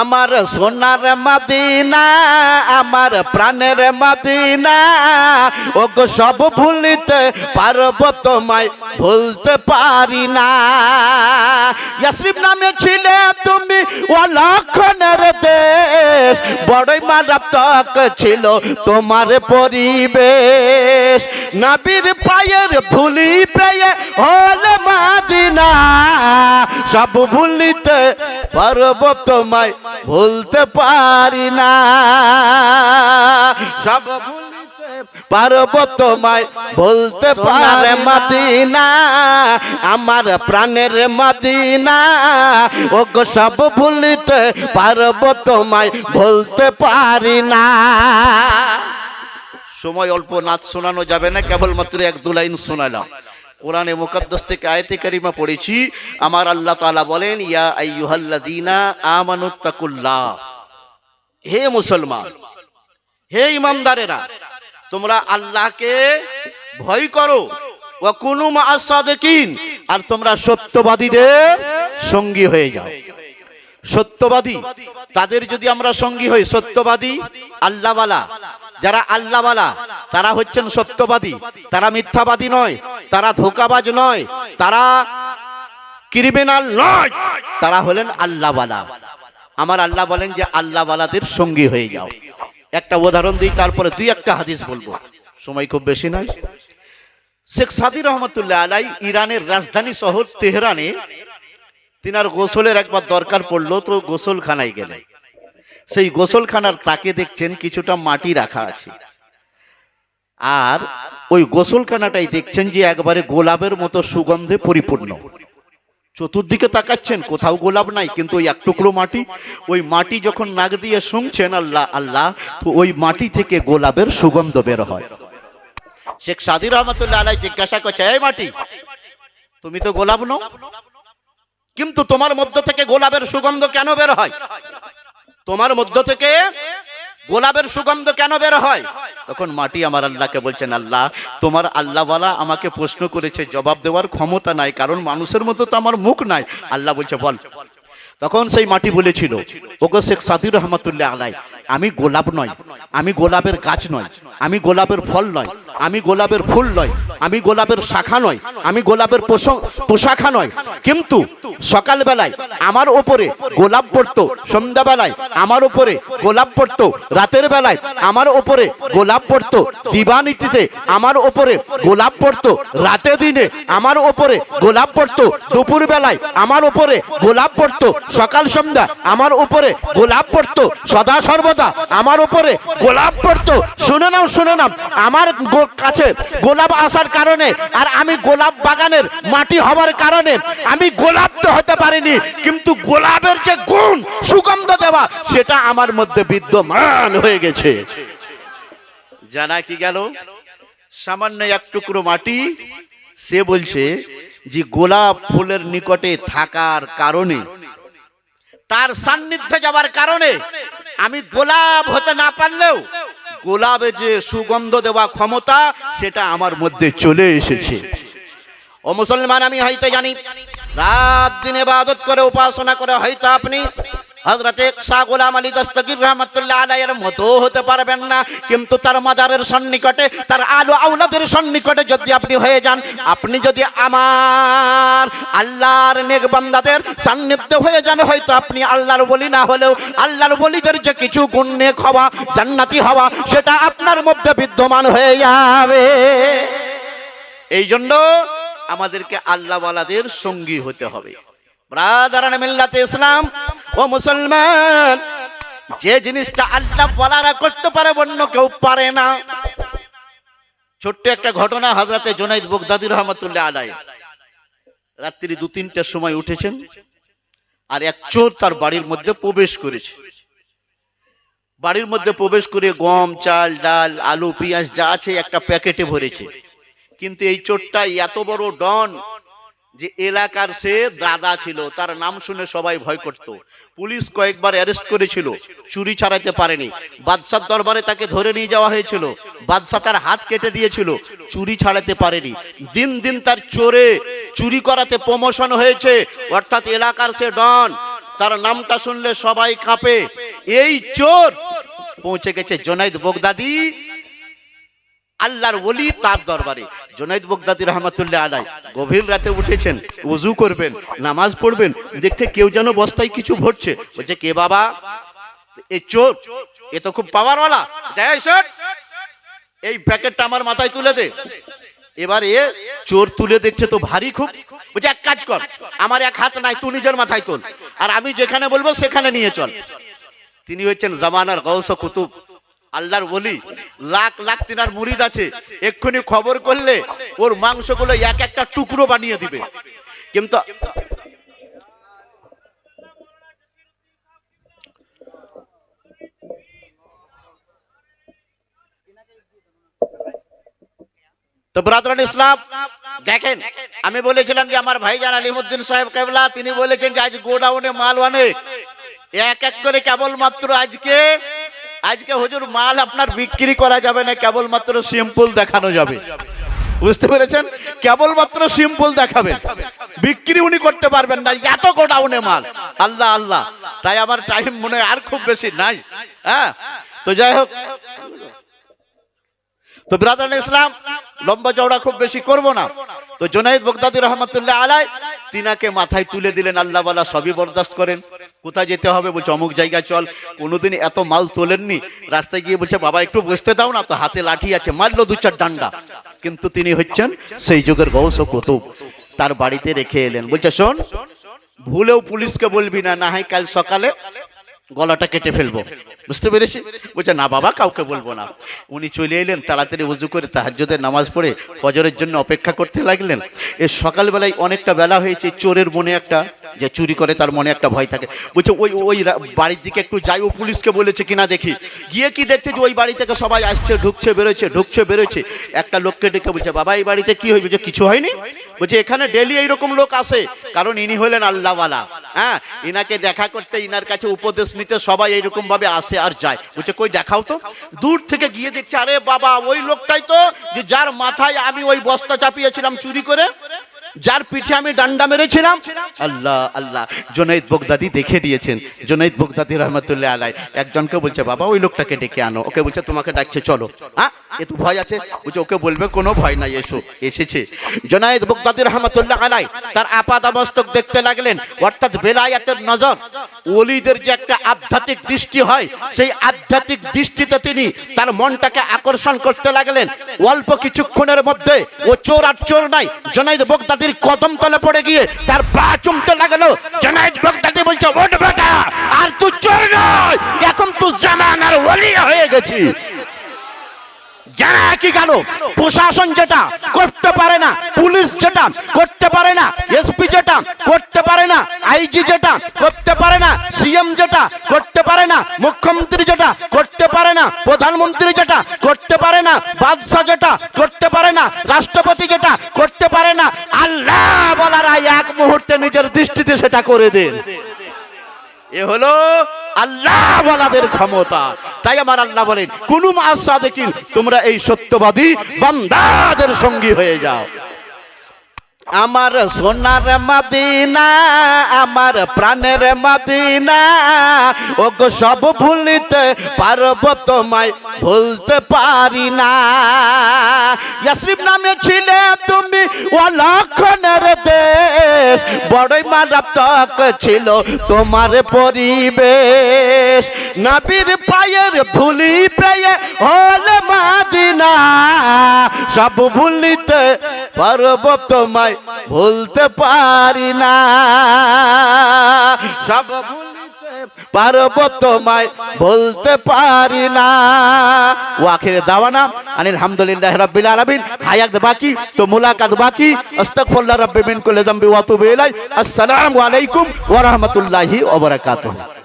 আমার সোনার মাদিনা, আমার প্রাণের মাদিনা। ও গো সব ভুলিতে পারব তোমায়, ভুলতে পারি না। ইয়াসরিফ নামে ছিলে তুমি ও লক্ষণের দেশ। বড়ই মারাত্মক ছিল তোমার পরিবেশ। নাবির পায়ের ধুলি পেয়ে হলে মাদিনা। সব ভুলিতে পারব তোমায় ভুলতে পারি না। সব পারব তোমায় বলতে পারে মাদিনা আমার প্রাণের মাদিনা ও গো সব ভুলিতে পারব তোমায় বলতে পারি না। সময় অল্প নাচ শোনানো যাবে না, কেবলমাত্র এক দু লাইন শোনালাম। কোরআনে মুকদ্দাস থেকে আয়তে কারিমা পড়েছি। আমার আল্লাহ তাআলা বলেন, ইয়া আইয়ুহাল্লাযীনা আমানুত্তাকুল্লাহ। হে মুসলমান, হে ইমানদারেরা, তোমরা আল্লাহকে ভয় করো। ওয়া কুনু মা'আস সাদিকিন, আর তোমরা সত্যবাদীদের সঙ্গী হয়ে যাও। সত্যবাদী, তাদের যদি আমরা সঙ্গী হই, সত্যবাদী, আল্লাহওয়ালা যারা আল্লাহওয়ালা, তারা হচ্ছেন সত্যবাদী, তারা মিথ্যাবাদী নয়, তারা ধোকাবাজ নয়, তারা ক্রিমিনাল নয়, তারা হলেন আল্লাহওয়ালা। আমার আল্লাহ বলেন যে আল্লাহওয়ালাদের সঙ্গী হয়ে যাও। একটা উদাহরণ দিই, তারপরে দুই একটা হাদিস বলব। সময় খুব বেশি নয় শেখ সাদি রহমতুল্লাহ আলাই ইরানের রাজধানী শহর তেহরানে তিনার গোসলের একবার দরকার পড়ল, তো গোসলখানায় গেলেন। সেই গোসলখানার তাকে দেখছেন কিছুটা মাটি রাখা আছে। আর ওই গোসলখানাটাই দেখছেন যে একবারে গোলাপের মতো সুগন্ধে পরিপূর্ণ। চতুর্দিকে তাকাচ্ছেন, কোথাও গোলাপ নাই, কিন্তু ওই এক টুকরো মাটি, ওই মাটি যখন নাক দিয়ে শুনছেন, আল্লাহ আল্লাহ, তো ওই মাটি থেকে গোলাপের সুগন্ধ বের হয়। শেখ সাদি রহমতুল্লাহ আলাই জিজ্ঞাসা করছে, এই মাটি, তুমি তো গোলাপ নো কিন্তু তোমার মধ্য থেকে গোলাপের সুগন্ধ কেন বের হয়? তোমার মধ্য থেকে গোলাপের সুগন্ধ কেন বের হয়? তখন মাটি আমার আল্লাহকে বলছেন, আল্লাহ, তোমার আল্লাহওয়ালা আমাকে প্রশ্ন করেছে, জবাব দেওয়ার ক্ষমতা নাই, কারণ মানুষের মতো তো আমার মুখ নাই। আল্লাহ বলছে, বল। তখন সেই মাটি বলেছিল, ওগো শেখ সাদির রহমতুল্লাহ আলাই আমি গোলাপ নয়, আমি গোলাপের গাছ নয়, আমি গোলাপের ফল নয়, আমি গোলাপের ফুল নয়, আমি গোলাপের শাখা নয়, আমি গোলাপের পোশাখা নয়। কিন্তু সকালবেলায় আমার ওপরে গোলাপ পড়তো, সন্ধ্যাবেলায় আমার ওপরে গোলাপ পড়তো, রাতের বেলায় আমার ওপরে গোলাপ পড়তো, দিবানীতিতে আমার ওপরে গোলাপ পড়তো, রাতে দিনে আমার ওপরে গোলাপ পড়তো দুপুর বেলায় আমার ওপরে গোলাপ পড়তো, সকাল সন্ধ্যা আমার ওপরে গোলাপ পড়তো, সদা সর্বদা আমার উপরে গোলাপ পড়তো। শুনে নাও শুনে নাও। আমার কাছে গোলাপ আসার কারণে আর আমি গোলাপ বাগানের মাটি হওয়ার কারণে আমি গোলাপ তো হতে পারিনি, কিন্তু গোলাপের যে গুণ, সুগন্ধ দেওয়া, সেটা আমার মধ্যে বিদ্যমান হয়ে গেছে। জানা কি গেল? সামান্য এক টুকরো মাটি, সে বলছে যে গোলাপ ফুলের নিকটে থাকার কারণে, তার সান্নিধ্যে যাওয়ার কারণে আমি গোলাপ হতে না পারলেও গোলাপে যে সুগন্ধ দেওয়া ক্ষমতা, সেটা আমার মধ্যে চলে এসেছে। ও মুসলমান, আমি হয়তো জানি, রাত দিনে বাদত করে, উপাসনা করে হয়তো আপনি হজরতে শাহ গোলাম আলী দস্তগীর রহমতুল্লাহ আলাইয়ের মতো হতে পারবেন না। কিন্তু তার মাজারের সন্নিকটে, তার আলো আউলাদের সন্নিকটে যদি আপনি হয়ে যান, আপনি যদি আমার আল্লাহর নেক বান্দাদের সান্নিধ্য হয়ে যান, হয়তো আপনি আল্লাহর বলি না হলেও আল্লাহর বলিদের যে কিছু গুণ নেক হওয়া, জান্নাতি হওয়া, সেটা আপনার মধ্যে বিদ্যমান হয়ে যাবে। এই জন্য আমাদেরকে আল্লাহওয়ালাদের সঙ্গী হতে হবে। ব্রাদারান মিল্লাতে ইসলাম ও মুসলমান, যে জিনিসটা আল্লাহ বলারা করতে পারে, অন্য কেউ পারে না। ছোট্ট একটা ঘটনা হাজরাতে জোনাইদ বগদাদি রহমতুল্লাহ আলাই রাত্রি দু তিনটার সময় উঠেছেন আর এক চোর তার বাড়ির মধ্যে প্রবেশ করেছে। বাড়ির মধ্যে প্রবেশ করে গম, চাল, ডাল, আলু, পেঁয়াজ যা আছে একটা প্যাকেটে ভরেছে। কিন্তু এই চোরটা এত বড় ডন যে এলাকার সে দাদা ছিল, তার নাম শুনে সবাই ভয় করত। পুলিশ কয়েকবার অ্যারেস্ট করেছিল, চুরি ছাড়াতে পারেনি। বাদশার দরবারে তাকে ধরে নিয়ে যাওয়া হয়েছিল। বাদশাহ তার হাত কেটে দিয়েছিল, চুরি ছাড়াতে পারেনি। দিন দিন তার চোরে চুরি করাতে প্রমোশন হয়েছে, অর্থাৎ এলাকার সে ডন, তার নামটা শুনলে সবাই কাঁপে। এই চোর! পৌঁছে গেছে জোনাইদ বগদাদি আল্লাহর ওলি তার দরবারে। জোনাইদ বগদাদি রহমতুল্লাহ আলাই গভীর রাতে উঠেছেন উজু করবেন নামাজ পড়বেন দেখতে কেউ যেন বস্তায় কিছু ভরছে। বলছে কে বাবা? এই চোর এ তো খুব পাওয়ারওয়ালা যাই শোন, এই প্যাকেটটা আমার মাথায় তুলে দে। এবার এ চোর তুলে দেখছে তো ভারী খুব। বলছে এক কাজ কর আমার এক হাত নাই তুই নিজের মাথায় তোল। আর আমি যেখানে বলব সেখানে নিয়ে চল। তিনি হচ্ছেন জামানার গৌস কুতুব। আল্লাহর বলি লাখ লাখ তিনার মুরিদ আছে। এক্ষুনি খবর করলে ওর মাংসগুলো এক একটা টুকরো বানিয়ে দিবে। কিন্তু ইসলাম, দেখেন, আমি বলেছিলাম যে আমার আলিমুদ্দিন সাহেব কেবলা, তিনি বলেছেন যে আজ গোডাউনে মাল অনেক এক এক করে কেবলমাত্র আজকে আজকে হুজুর মাল আপনার বিক্রি করা যাবে না, কেবলমাত্র সিম্পল দেখানো যাবে। বুঝতে পেরেছেন? কেবলমাত্র সিম্পল দেখাবেন। বিক্রি উনি করতে পারবেন না, এত গোডাউনে মাল। আল্লাহ আল্লাহ। তাই আমার টাইম মনে আর খুব বেশি নাই। হ্যাঁ? তো যাই হোক। তো ব্রাদার ইসলাম, লম্বা চওড়া খুব বেশি করব না। তো জোনাইদ বগদাদি রহমতুল্লাহ আলাই তিনাকে মাথায় তুলে দিলেন আল্লাহ বালা সবই বরদাস্ত করেন। কোথায় যেতে হবে? বলছে, অমুক জায়গায় চল। কোনোদিন এত মাল তোলেননি। রাস্তায় গিয়ে বলছে, বাবা, একটু বসতে দাও না তো, হাতে লাঠি আছে। মারলো দু চার ডান্ডা। কিন্তু তিনি হচ্ছেন সেই যুগের গৌস কুতুব। তার বাড়িতে রেখে এলেন। বলছে, শোন, ভুলেও পুলিশকে বলবি না না হয় কাল সকালে গলাটা কেটে ফেলব। বুঝতে পেরেছি? বলছে, না বাবা, কাউকে বলব না। উনি চলে এলেন, তাড়াতাড়ি উজু করে তাহাজ্জুদের নামাজ পড়ে ফজরের জন্য অপেক্ষা করতে লাগলেন। এ সকালবেলায় অনেকটা বেলা হয়েছে, চোরের মনে একটা যে চুরি করে তার মনে একটা ভয় থাকে। বলছে, ওই ওই বাড়ির দিকে একটু যাই, ও পুলিশকে বলেছে কিনা দেখি। গিয়ে কি দেখছে যে ওই বাড়ি থেকে সবাই আসছে, ঢুকছে, বেরোচ্ছে ঢুকছে, বেরোচ্ছে। একটা লোককে ডেকে বলছে, বাবা, এই বাড়িতে কি হয়েছে? বলছে, কিছু হয়নি। বলছে, এখানে ডেলি এইরকম লোক আসে। কারণ ইনি হলেন আল্লাহওয়ালা। হ্যাঁ ইনাকে দেখা করতে, ইনার কাছে উপদেশ নিতে সবাই এইরকম ভাবে আসে আর যায়। বলছে, কই, দেখাও তো। দূর থেকে গিয়ে দেখছে, আরে বাবা, ওই লোকটাই তো যে যার মাথায় আমি ওই বস্তা চাপিয়েছিলাম চুরি করে। যার পিঠে আমি ডান্ডা মেরেছিলাম। আল্লাহ আল্লাহ, জোনাইদ বগদাদি দেখে দিয়েছেন। জোনাইদ বগদাদি রহমতুল্লাহ আলাই একজনকে বলছে, বাবা, ওই লোকটাকে ডেকে আনো। ওকে বলছে, তোমাকে ডাকছে, চলো। হ্যাঁ একটু ভয় আছে? বলছে, ওকে বলবে, কোনো ভয় নাই, এসো। এসেছে। জোনাইদ বগদাদি রহমতুল্লাহ আলাই তার আপাদামস্তক দেখতে লাগলেন। অর্থাৎ বেলায়াতের নজর। ওলিদের যে একটা আধ্যাত্মিক দৃষ্টি হয়, সেই আধ্যাত্মিক দৃষ্টিতে তিনি তার মনটাকে আকর্ষণ করতে লাগলেন। অল্প কিছুক্ষণের মধ্যে ও চোর আর চোর নাই। জোনাইদ জনাইদ বগদাদির কদম তলে পড়ে গিয়ে তার পা চুমতে লাগল। জনাইদ বগদাদি বলছে, ওঠ বেটা, আর তুই চোর নয়, এখন তুই জামানার ওলি হয়ে গেছিস। জানা কি গেল? প্রশাসন যেটা করতে পারে না, পুলিশ যেটা করতে পারে না, এসপি যেটা করতে পারে না, আইজি যেটা করতে পারে না, সিএম যেটা করতে পারে না, মুখ্যমন্ত্রী যেটা করতে পারে না, প্রধানমন্ত্রী যেটা করতে পারে না, বাদশাহ যেটা করতে পারে না, রাষ্ট্রপতি যেটা করতে পারে না আল্লাহ বলারা এক মুহূর্তে নিজের দৃষ্টিতে সেটা করে দেন। এ হলো আল্লাহ বলাদের ক্ষমতা। তাই আমার আল্লাহ বলেন, কোন মাসা দেখিন তোমরা এই সত্যবাদী বান্দাদের সঙ্গী হয়ে যাও। আমার সোনার মাদিনা, আমার প্রাণের মাদিনা ও গো সব ভুলিতে পারব তোমায় ভুলতে পারি না। ইয়াসরিফ নামে ছিলে তুমি অলক্ষণের দেশ বড়ই মারাত্মক ছিল তোমার পরিবেশ। নাবির পায়ের ধুলি পেয়ে হলে মাদিনা, সব ভুলিতে পারব তোমায় ভুলতে পারি না। সব ভুলিতে পারব তোমায় বলতে পারি না। ও আখিরে দাওয়ানা আনিল হামদুলিল্লাহ রাব্বিল আলামিন। হায়াত বাকি, তো মুলাকাত বাকি। আস্তাগফিরুল্লাহ রাব্বি মিন কুল্লি যামবি ওয়া তুবু ইলাই আসসালামু আলাইকুম ওয়া রাহমাতুল্লাহি ওয়া বারাকাতুহু।